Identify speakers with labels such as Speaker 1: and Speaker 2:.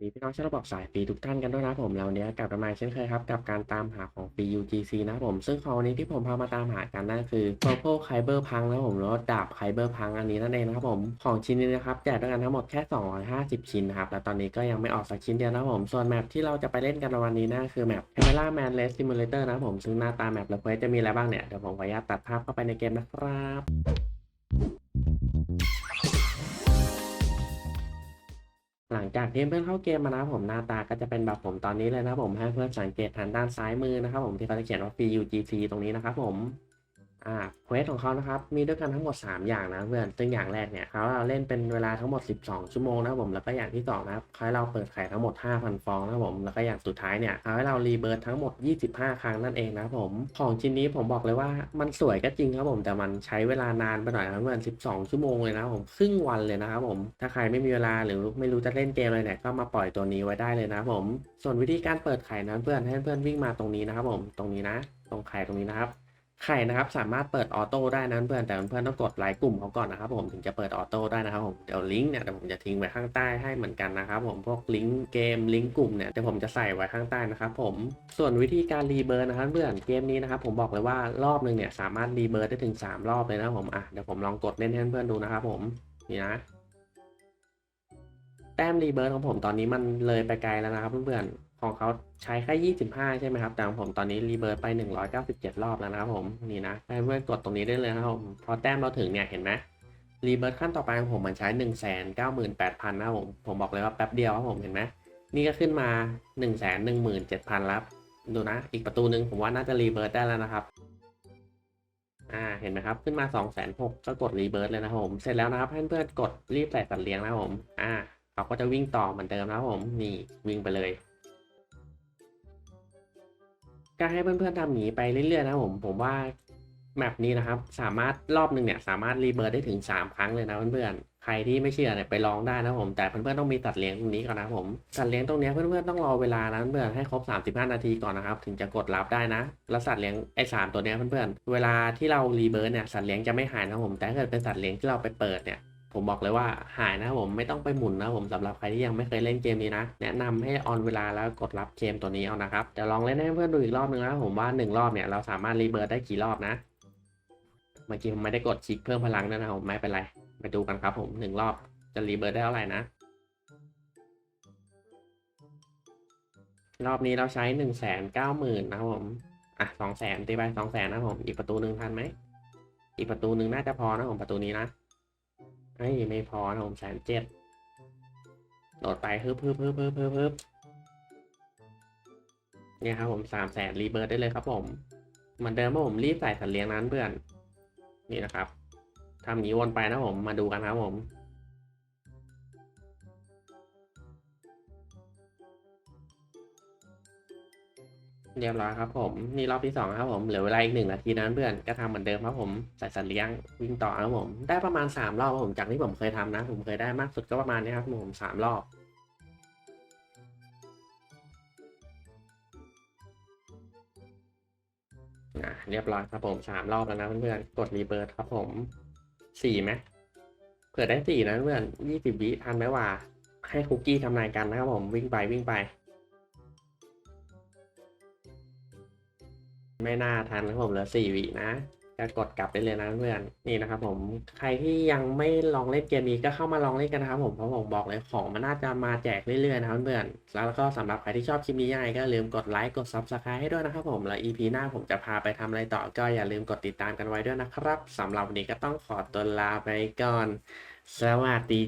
Speaker 1: ดีพี่น้องชาวระบบสายฟรีทุกท่านกันด้วยนะผมแล้ววันนี้กลับมาเช่นเคยครับ กับการตามหาของฟรี UGC นะผม ซึ่งของนี้ที่ผมพามาตามหากันนั่นคือ Purple Kyber Punk นะผมหรือว่าดาบ Kyber Punk อันนี้นั่นเองนะครับผมของชิ้นนี้นะครับแจกด้วยกันทั้งหมดแค่ 250 ชิ้นนะครับและตอนนี้ก็ยังไม่ออกสักชิ้นเดียวนะผมส่วนแมปที่เราจะไปเล่นกันในวันนี้นั่นคือแมป Camera Man Race Simulator นะผมซึ่งหน้าตาแมปและเควสจะมีอะไรบ้างเนี่ยเดี๋ยวผมขออนุญาตตัดภาพเข้าไปในเกมนะครับ หลังจากที่เพื่อนเข้าเกมมานะผมหน้าตาก็จะเป็นแบบผมตอนนี้เลยนะผมให้เพื่อนสังเกตทางด้านซ้ายมือนะครับผมที่เขาจะเขียนว่า free UGC ตรงนี้นะครับผม อ่าเควสของเขานะครับมีด้วยกันทั้งหมด 3 อย่างนะเพื่อนซึ่งอย่างแรกเนี่ยเขาเราเล่นเป็นเวลาทั้งหมด 12 ชั่วโมงนะครับผมแล้วก็อย่างที่สองนะครับเขาให้เราเปิดไข่ทั้งหมด 5,000 ฟองนะครับผมแล้วก็อย่างสุดท้ายเนี่ยเขาให้เรารีเบิร์ตทั้งหมด 25 ครั้งนั่นเองนะครับผมของชิ้นนี้ผมบอกเลยว่ามันสวยก็จริงครับผมแต่มันใช้เวลานานไปหน่อยนะเพื่อน 12 ชั่วโมงเลยนะผมครึ่งวันเลยนะครับผมถ้าใครไม่มีเวลาหรือไม่รู้จะเล่นเกมอะไรเนี่ยก็มาปล่อยตัวนี้ไว้ได้เลยนะผมส่วนวิธีการเปิดไข่นะเพื่อนให้เพื่อนวิ่งมาตรงนี้นะครับผมตรงนี้นะ ตรงไข่ตรงนี้นะครับ ไข่นะครับสามารถเปิดออโต้ได้นะเพื่อนแต่เพื่อนต้องกดไลค์กลุ่มเขาก่อนนะครับผมถึงจะเปิดออโต้ได้นะครับผมเดี๋ยวลิงก์เนี่ยเดี๋ยวผมจะทิ้งไว้ข้างใต้ให้เหมือนกันนะครับผมพวกลิงก์เกมลิงก์กลุ่มเนี่ยเดี๋ยวผมจะใส่ไว้ข้างใต้นะครับผมส่วนวิธีการรีเบิร์ดนะครับเพื่อนเกมนี้นะครับผมบอกเลยว่ารอบหนึ่งเนี่ยสามารถรีเบิร์ดได้ถึง 3 รอบเลยนะครับผมอะเดี๋ยวผมลองกดเล่นให้เพื่อนดูนะครับผมนี่นะแต้มรีเบิร์ดของผมตอนนี้มันเลยไปไกลแล้วนะครับเพื่อนๆ ของเขาใช้แค่ 25 ใช่ไหมครับ แต่ของผมตอนนี้รีเบิร์ดไป 197 รอบแล้วนะครับผม นี่นะให้เพื่อนกดตรงนี้ได้เลยนะครับผม พอแต้มเราถึงเนี่ย เห็นไหมรีเบิร์ดขั้นต่อไปของผมมันใช้ 198,000นะครับผม ผมบอกเลยว่าแป๊บเดียวครับผม เห็นไหมนี่ก็ขึ้นมา 117,000แล้ว ดูนะ อีกประตูหนึ่งผมว่าน่าจะรีเบิร์ดได้แล้วนะครับ อ่า เห็นไหมครับ ขึ้นมา 2 6 0 0 0ก็กดรีเบิร์ดเลยนะครับผม เสร็จแล้วนะครับเพื่อนๆกดรีบใส่สัตว์เลี้ยงนะครับผม อ่าเขาก็จะวิ่งต่อเหมือนเดิมนะครับผม นี่วิ่งไปเลย ก็ให้เพื่อนๆทำอย่างนี้ไปเรื่อยๆนะผมผมว่าแมปนี้นะครับ สามารถรอบหนึ่งเนี่ยสามารถรีเบิร์ดได้ถึง 3 ครั้งเลยนะเพื่อนๆใครที่ไม่เชื่อเนี่ยไปลองได้นะผมแต่เพื่อนๆต้องมีสัตว์เลี้ยงตรงนี้ก่อนนะผมสัตว์เลี้ยงตรงนี้เพื่อนๆต้องรอเวลานะเพื่อนๆให้ครบ 35 นาทีก่อนนะครับถึงจะกดรับได้นะ แล้วสัตว์เลี้ยงไอ้สามตัวเนี้ยเพื่อนๆเวลาที่เรารีเบิร์ดเนี่ยสัตว์เลี้ยงจะไม่หายนะผมแต่ถ้าเกิดเป็นสัตว์เลี้ยงที่เราไปเปิดเนี่ย ผมบอกเลยว่าหายนะผมไม่ต้องไปหมุนนะผมสำหรับใครที่ยังไม่เคยเล่นเกมนี้นะ แนะนำให้ออนเวลาแล้วกดรับเกมตัวนี้เอานะครับเดี๋ยวลองเล่นให้เพื่อนดูอีกรอบนึงนะผมว่าหนึ่งรอบเนี่ยเราสามารถรีเบิร์ดได้กี่รอบนะเมื่อกี้ผมไม่ได้กดคลิกเพิ่มพลังด้วยนะครับผมไม่เป็นไรไปดูกันครับผมหนึ่งรอบจะรีเบิร์ดได้เท่าไหร่นะ รอบนี้เราใช้หนึ่งแสนเก้าหมื่นนะครับผมอะสองแสนตีไปสองแสนนะผมอีกประตูหนึ่งทันไหมอีกประตูหนึ่งน่าจะพอนะผมประตูนี้นะ เฮ้ยไม่พอนะผมแสนเจ็ดโหลดไปฮึบฮึบฮึบฮึบฮึบฮึบเนี่ยครับผมสามแสนรีเบิร์ดได้เลยครับผมเหมือนเดิมว่าผมรีบใส่สัตว์เลี้ยงนั้นเพื่อน นี่นะครับทำงนี้วนไปนะผมมาดูกันครับผม เรียบร้อยครับผมนี่รอบที่สองครับผมเหลือเวลาอีกหนึ่งนาทีนั้นเพื่อนก็ทำเหมือนเดิมครับผมใส่สัตว์เลี้ยงวิ่งต่อครับผม ได้ประมาณสามรอบครับผมจากที่ผมเคยทำนะ ผมเคยได้มากสุดก็ประมาณนี้ครับผมสามรอบอะเรียบร้อยครับผมสามรอบแล้วนะเพื่อนๆกดรีเบิร์ดครับผมสี่ไหมเผื่อได้สี่นะเพื่อนยี่สิบวิทันไหมว่า ให้คุกกี้ทำนายกันนะครับผมวิ่งไปวิ่งไป ไม่น่าทันนะครับผมเหลือสี่วินะก็กดกลับได้เลยนะเพื่อนนี่นะครับผมใครที่ยังไม่ลองเล่นเกมนี้ก็เข้ามาลองเล่นกันนะครับผมเพราะผมบอกเลยของมันน่าจะมาแจกเรื่อยๆนะครับเพื่อนแล้วก็สำหรับใครที่ชอบคลิปนี้ยังไงก็อย่าลืมกดไลค์กด Subscribe ให้ด้วยนะครับผมแล้ว EP หน้าผมจะพาไปทำอะไรต่อก็อย่าลืมกดติดตามกันไว้ด้วยนะครับสำหรับวันนี้ก็ต้องขอตัวลาไปก่อน สวัสดี